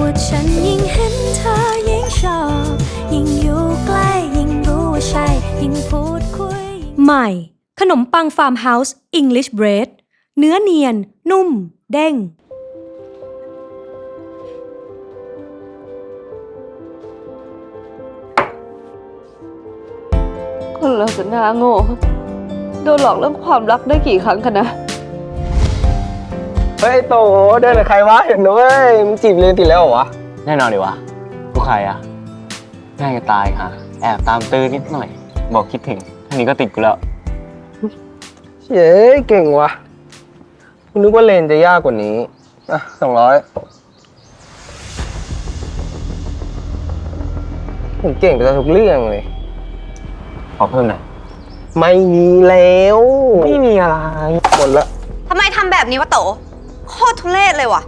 ว่าฉันยิ่งเห็นเธอยิ่งชอบ ยิ่งอยู่ใกล้ ยิ่งรู้ว่าใช่ ยิ่งพูดคุย ใหม่ ขนมปังฟาร์มเฮาส์อังกฤษเบรดเนื้อเนียน นุ่ม เด้ง คนเราจะหน้าโง่ โดนหลอกเรื่องความรักได้กี่ครั้งกันนะ เฮ้ยโตเดินกับใครวะเห็นด้วยมึงจีบเรียนติดแล้วเหรอวะแน่นอนดีวะลูกใครอะง่ายจะตายค่ะ แอบตามตื้อนิดหน่อย บอกคิดถึงท่านี้ก็ติดกูแล้วเย้ยเก่งว่ะกูนึกว่าเลนจะยากกว่านี้อะสองร้อยผมเก่งไปซะทุกเรื่องเลย ขอเพิ่มหน่อยไม่มีแล้ว ไม่มีอะไร หมดละ ทำไมทำแบบนี้วะโต โคตรทุเรศเลยว่ะ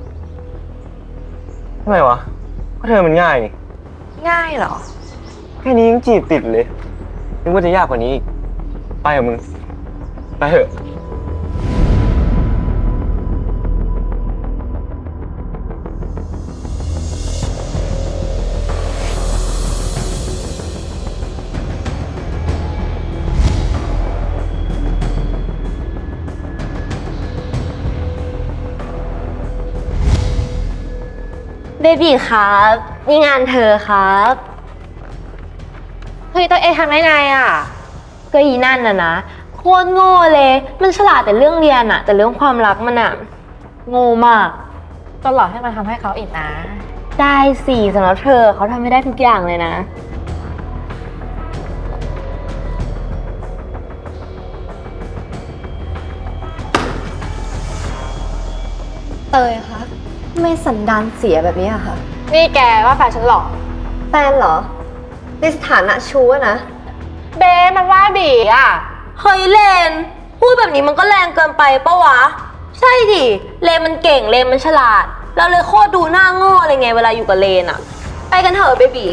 ทำไมวะก็เธอมันง่ายนี่ ง่ายเหรอ แค่นี้ยังจีบติดเลยนึกว่าจะยากกว่านี้อีกไปกับมึง ไปเถอะ บบีครับนี่งานเธอครับ เฮ้ยตัวเองทำได้ไงอะ ก็อีนั่นน่ะนะโคตรโง่เลย มันฉลาดแต่เรื่องเรียนอะแต่เรื่องความรักมันอะโง่มาก ก็หลอกให้มาทำให้เขาอีกนะ ได้สิสำหรับเธอเขาทำไม่ได้ทุกอย่างเลยนะ เตยคะทำ ไม่สันดานเสียแบบนี้อะคะนี่แกว่าแฟนฉันหลอกแฟนเหรอในสถานะชู้อะนะ เบสมันว่าบีอะ เฮ้ยเลน พูดแบบนี้มันก็แรงเกินไปปะวะ ใช่ดิ เลนมันเก่ง เลนมันฉลาด เราเลยโคตรดูหน้าโง่เลยไงเวลาอยู่กับเลนอะไปกันเถอะเบบี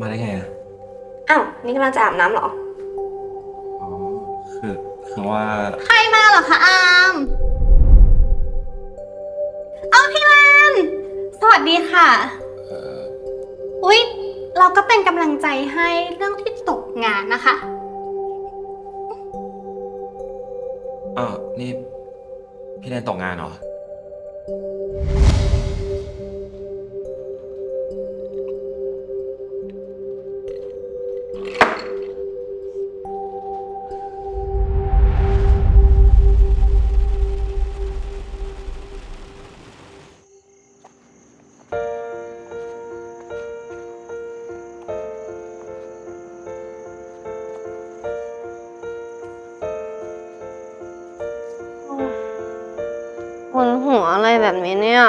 มาได้ไงอะอ้าวนี่กำลังจะอาบน้ำเหรอ อ๋อคือคือว่า ใครมาเหรอคะอามเอาพี่เลนสวัสดีค่ะอุ๊ย เราก็เป็นกำลังใจให้เรื่องที่ตกงานนะคะ อ้าวนี่ พี่เลนตกงานเหรอ เนี่ย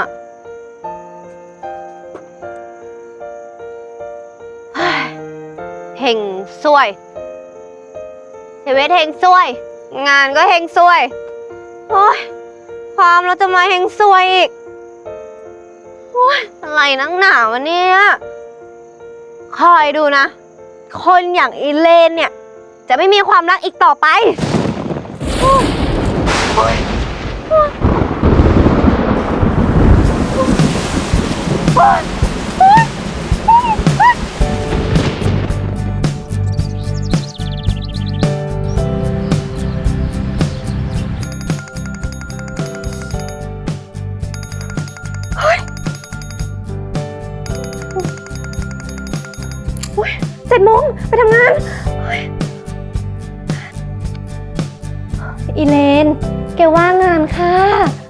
เฮ้ยเฮงซวยชีวิตเฮงซวย งานก็เฮงซวย โอ้ยความเราจะมาเฮงซวยอีก โอ้ยอะไรนักหนาวะเนี่ย คอยดูนะ คนอย่างอีเลนเนี่ย จะไม่มีความรักอีกต่อไป เจ็ดโมงไปทำงานเฮ้ยอีเลน แกว่างงานค่ะ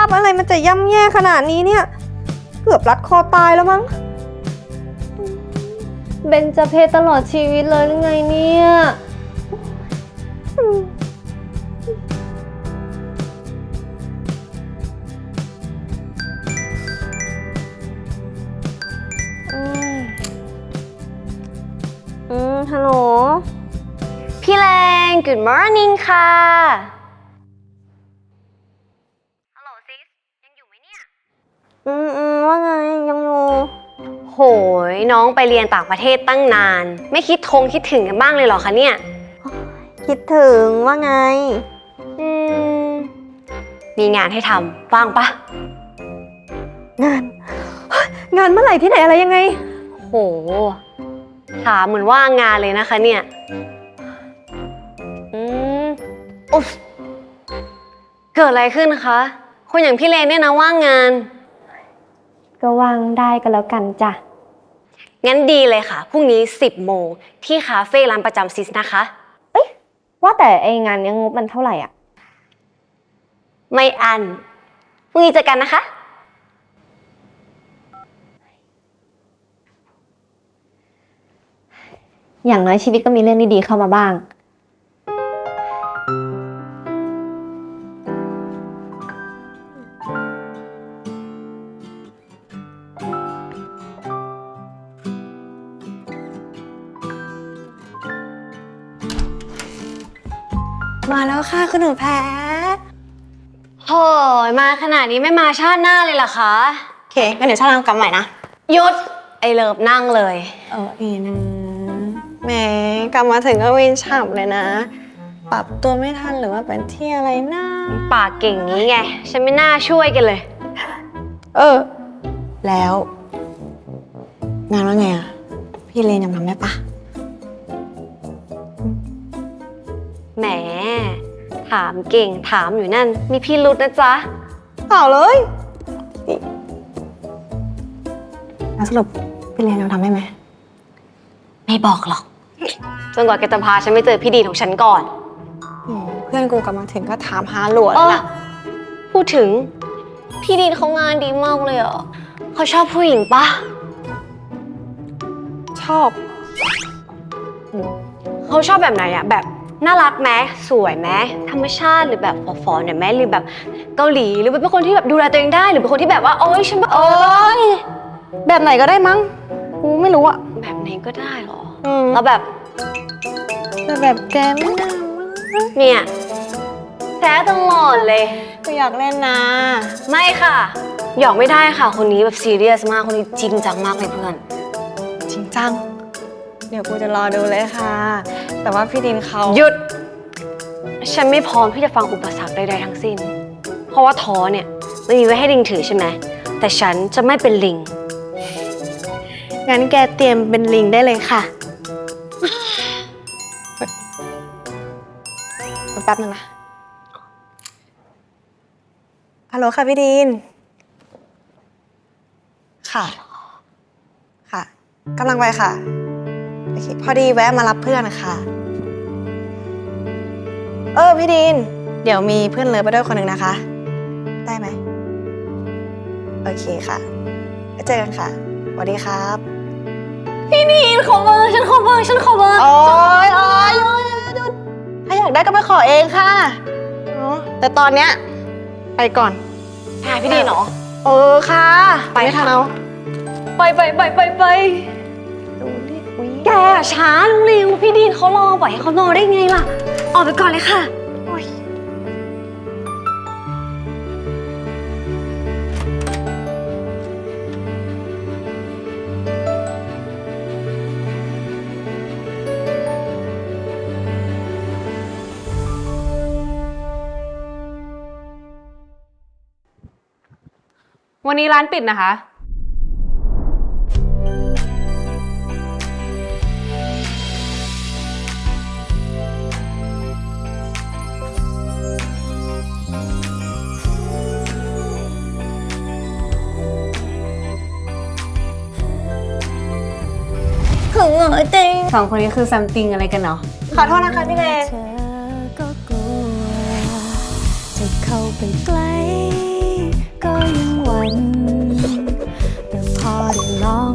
าพอะไรมันจะย่ำแย่ขนาดนี้เนี่ย เกือบรัดคอตายแล้วมั้ง เบนจะเพตลอดชีวิตเลยหรืไงเนี่ยฮัลโหล พี่แรง Good morning ค่ะ หยน้องไปเรียนต่างประเทศตั้งนาน ไม่คิดทงคิดถึงกันบ้างเลยเหรอคะเนี่ย คิดถึงว่าไง อืม มีงานให้ทำว่างปะงาน งานเมื่อไหร่ที่ไหนอะไรยังไง โหถามเหมือนว่างงานเลยนะคะเนี่ย อืมอุ๊ฟเกิดอะไรขึ้นคะ คนอย่างพี่เลนเนี่ยนะว่างงาน ก็วางได้ก็แล้วกันจ้ะ งั้นดีเลยค่ะ พรุ่งนี้ 10 โมง ที่คาเฟ่ร้านประจำซิสนะคะว่าแต่ไองานเนี้ยงบมันเท่าไหร่อะ ไม่อัน พรุ่งนี้เจอกันนะคะ อย่างน้อยชีวิตก็มีเรื่องดีๆเข้ามาบ้าง มาแล้วค่ะคุณหนูแพทโหยมาขนาดนี้ไม่มาชาติหน้าเลยเหรอคะ โอเคงั้นเดี๋ยวชาติทำกลับใหม่นะ หยุด ไอเลิฟนั่งเลย เอออีนะแหมกลับมาถึงก็วินฉ่ำเลยนะ ปรับตัวไม่ทันหรือว่าเป็นที่อะไรนะปากเก่งงี้ไง ฉันไม่น่าช่วยกันเลย เออ แล้ว งานว่าไงอะพี่เลนยังทำได้ปะ ถามเก่งถามอยู่นั่น มีพี่รุดนะจ๊ะเปล่าเลยนี่แล้วสรุปพี่เลนยังทำได้ไหม ไม่บอกหรอก จนกว่าแกจะพาฉันไปเจอพี่ดีของฉันก่อนอืมเพื่อนกูกลับมาถึงก็ถามหาหลวเอแล้วอล่ะพูดถึง พี่ดีนเขางานดีมากเลยอะเขาชอบผู้หญิงปะชอบ เขาชอบแบบไหนอะแบบ น่ารักไหมสวยไหมธรรมชาติหรือแบบฟอๆหน่อยไหมหรือแบบเกาหลีหรือเป็นคนที่แบบดูแลตัวเองได้หรือเป็นคนที่แบบว่าโอ๊ยฉันแบบโอ๊ยแบบไหนก็ได้มั้งกูไม่รู้อะแบบไหนก็ได้เหรออืมแล้วแบบแต่แบบแกไม่น่ามั้งเนี่ยแพ้ตลอดเลย กูอยากเล่นนะ ไม่ค่ะ หยอกไม่ได้ค่ะ คนนี้แบบซีเรียสมาก คนนี้จริงจังมากเลยเพื่อน จริงจัง เดี๋ยวกูจะรอดูเลยค่ะ แต่ว่าพี่ดินเขาหยุด ฉันไม่พร้อมที่จะฟังอุปสรรคใดๆทั้งสิ้น เพราะว่าท้อเนี่ยมันมีไว้ให้ลิงถือใช่ไหม แต่ฉันจะไม่เป็นลิง งั้นแกเตรียมเป็นลิงได้เลยค่ะแป๊บนึงนะฮัลโหลค่ะพี่ดินค่ะ ค่ะกำลังไปค่ะโอ เคพอดีแวะมารับเพื่อนนะคะเออพี่ดินเดี๋ยวมีเพื่อนเลิฟไปด้วยคนหนึ่งนะคะ ได้ไหม โอเคค่ะแล้วเจอกันค่ะสวัสดีครับ พี่นีนขอเบอร์ฉันขอเบอร์ฉันขอเบอร์โอ๊ยโอ๊ยหยุดหยุดถ้าอยากได้ก็ไปขอเองค่ะอ๋อแต่ตอนเนี้ยไปก่อนหาพี่ดีนเหรอ เออค่ะ ไปไม่ทันค่ะเอา ไปไปไปไปไป แกอะช้าเร็วๆพี่ดีนเขารอปล่อยให้เขารอได้ไงล่ะ ออกไปก่อนเลยค่ะโอ๊ยวันนี้ร้านปิดนะคะึงเหรอจริงสองคนนี้คือซัมติงอะไรกันเนาะขอโทษนะคะพี่เลจะเข้าไปใกล้ก็ยังวันแต่พอได้ลอง